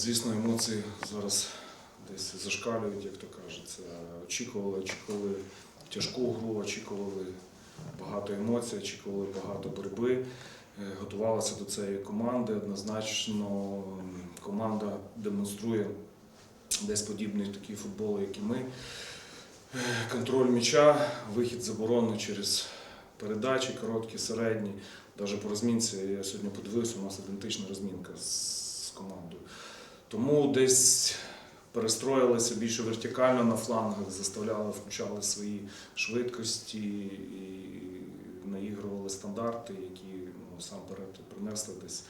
Звісно, емоції зараз десь зашкалюють, як то кажеться. Очікували, очікували тяжку гру, очікували багато емоцій, очікували багато боротьби. Е, Готувалися до цієї команди. Однозначно команда демонструє десь подібний такий футбол, як і ми. Е, Контроль м'яча, вихід з оборони через передачі, короткі, середні. Навіть по розмінці я сьогодні подивився, у нас ідентична розмінка з командою. Тому десь перестроїлися більше вертикально на флангах, заставляли, включали свої швидкості і наігрували стандарти, які ну, принесли десь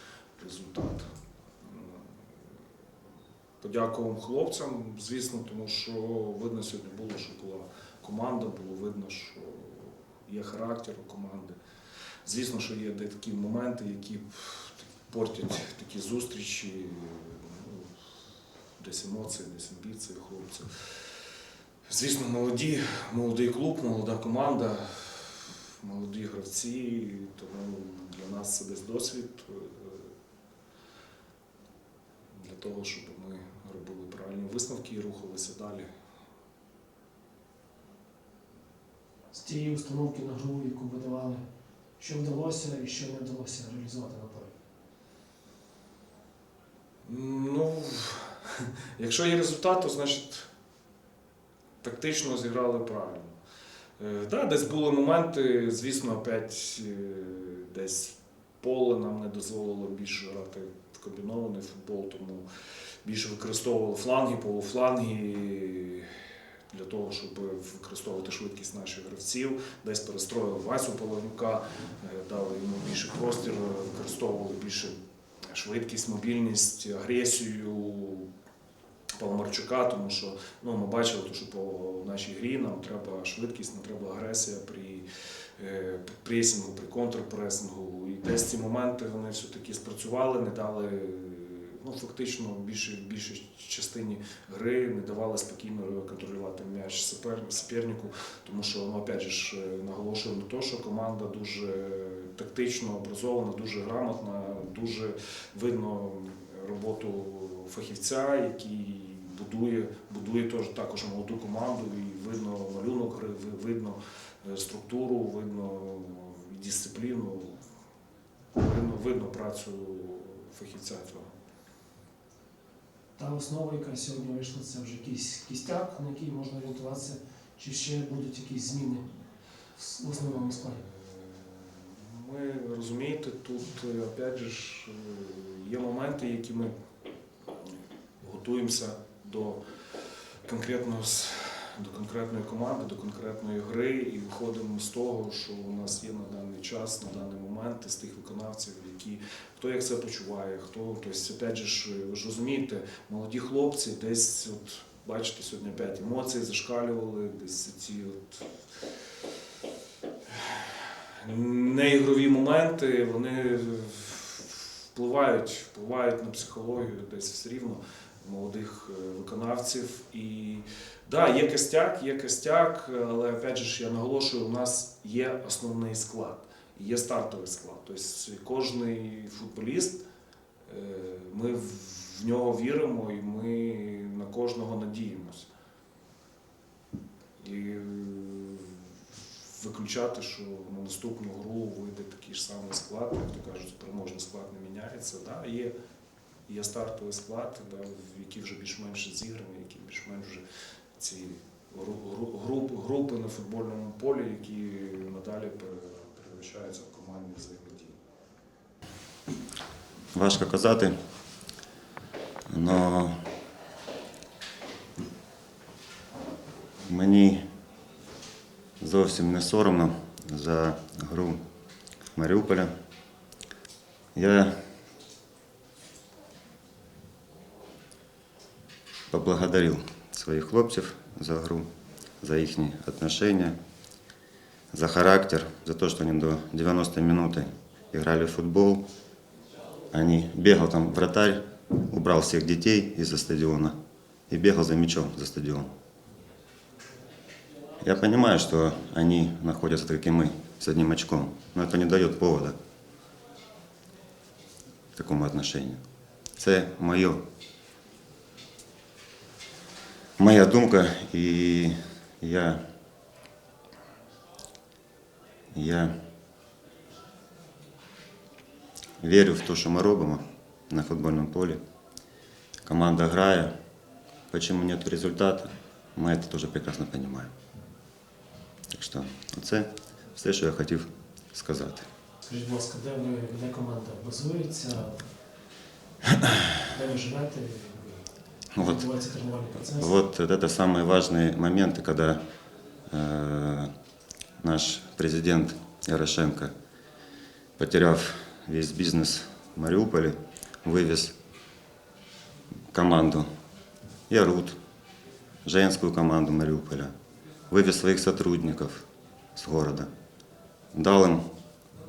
результат. Подякував хлопцям, звісно, тому що видно сьогодні було, що була команда, було видно, що є характер у команди. Звісно, що є такі моменти, які портять такі зустрічі, десь емоції, десь амбіції хлопців. Звісно, молоді, молодий клуб, молода команда, молоді гравці, тому для нас це десь досвід е, для того, щоб ми робили правильні висновки і рухалися далі. з тієї установки на гру, яку ви давали, що вдалося і що не вдалося реалізувати на полі? Ну, якщо є результат, то значить тактично зіграли правильно. Е, да, десь були моменти, звісно, опять е, десь поле нам не дозволило більше грати в комбінований футбол, тому більше використовували фланги, полуфланги для того, щоб використовувати швидкість наших гравців. Десь перестроїли Васю Полонюка, е, дали йому більше простір, використовували більше швидкість, мобільність, агресію Паламарчука, тому що ну, ми бачили, що по нашій грі нам треба швидкість, нам треба агресія при е, пресінгу, при контрпресингу. І десь ці моменти вони все-таки спрацювали, не дали. Ну, фактично, більше, більшій частині гри не давали спокійно контролювати м'яч супер, супернику, тому що ну, опять ж е, наголошую на те, що команда дуже тактично образована, дуже грамотна, дуже видно роботу фахівця, який будує, будує теж також молоду команду, і видно малюнок видно е, структуру, видно дисципліну, видно, видно працю фахівця цього. Та основа, яка сьогодні вийшла, це вже якийсь кістяк, на який можна орієнтуватися, чи ще будуть якісь зміни в основному складі? Ми розумієте, тут е, опять же е, є моменти, які ми готуємося до конкретного до конкретної команди, до конкретної гри і виходимо з того, що у нас є на даний час, на даний момент з тих виконавців, які хто як себе почуває, хто тобто, опять же ви ж розумієте, молоді хлопці десь от. Бачите, сьогодні опять емоції зашкалювали, десь ці от неігрові моменти, вони впливають, впливають на психологію десь все рівно молодих е, виконавців. І да, є костяк, є костяк, але опять же я наголошую, у нас є основний склад, є стартовий склад. Тобто кожний футболіст, е, ми в нього віримо і ми на кожного надіємося. І е, виключати, що на наступну гру вийде такий ж самий склад, як то кажуть, переможний склад не міняється. Да, є, є стартовий склад, да, які вже більш-менш зіграні, які більш-менш вже ці гру- гру- групи на футбольному полі, які надалі пере- перевищаються в командній взаємодії. Важко казати, але мені зовсім не соромно за гру Маріуполя. Я поблагодарил своих хлопців за гру, за их отношения, за характер, за то, что они до 90 минуты играли в футбол, они бегал там вратарь, убрал всех детей из-за стадиона и бегал за мячом за стадион. Я понимаю, что они находятся, как и мы, с одним очком, но это не дает повода к такому отношению. Це моє моя думка, і я, я вірю в те, що ми робимо на футбольному полі. Команда грає. Почему нет результата, мы это тоже прекрасно понимаем. Так що це все, що я хотів сказати. Скажіть, будь ласка, де ви де команда базується, де ви живете, Вот. тренувальний процес? Вот это самые важные моменты, когда э, наш президент Ярошенко, потеряв весь бизнес в Мариуполе, вывез команду Ярут, женскую команду Мариуполя, вывез своих сотрудников с города, дал им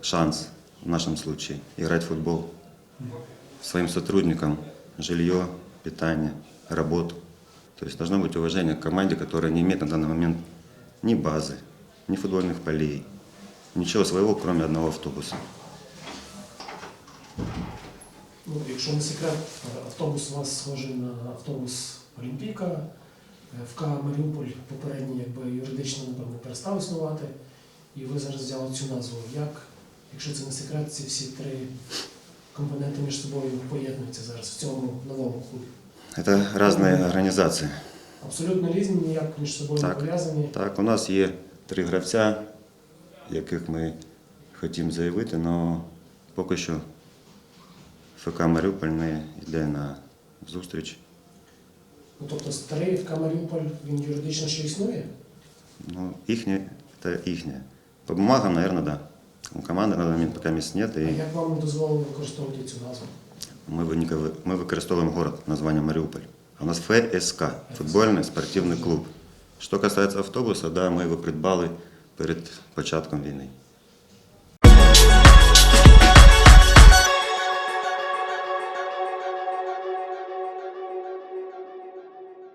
шанс в нашем случае играть в футбол своим сотрудникам жилье, питание, работу. То есть должно быть уважение к команде, которая не имеет на данный момент ни базы, ни футбольных полей, ничего своего, кроме одного автобуса. Ну, якщо не секрет, автобус у вас схожий на автобус Олімпіка. Е, ФК Маріуполь попередній якби юридично напевно перестав існувати, і ви зараз взяли цю назву. Як, якщо це не секрет, ці всі три компоненти між собою поєднуються зараз в цьому новому клубі? Это разные организации. Абсолютно різні, ніяк між собою не Так. пов'язані. Так, у нас є три гравця, яких ми хотімо заявити, але поки що ФК Маріуполь не йде на зустріч. Ну, тобто старий ФК Маріуполь він юридично ще існує? Ну, їхнє це їхнє. По бумагам, наверное, да. У команди на даний момент поки місць нет, А і як вам дозволили використовувати цю назву? Ми, використовуємо город, названня Маріуполь. У нас ФСК, футбольний спортивний клуб. Що касається автобуса, да, ми його придбали перед початком війни.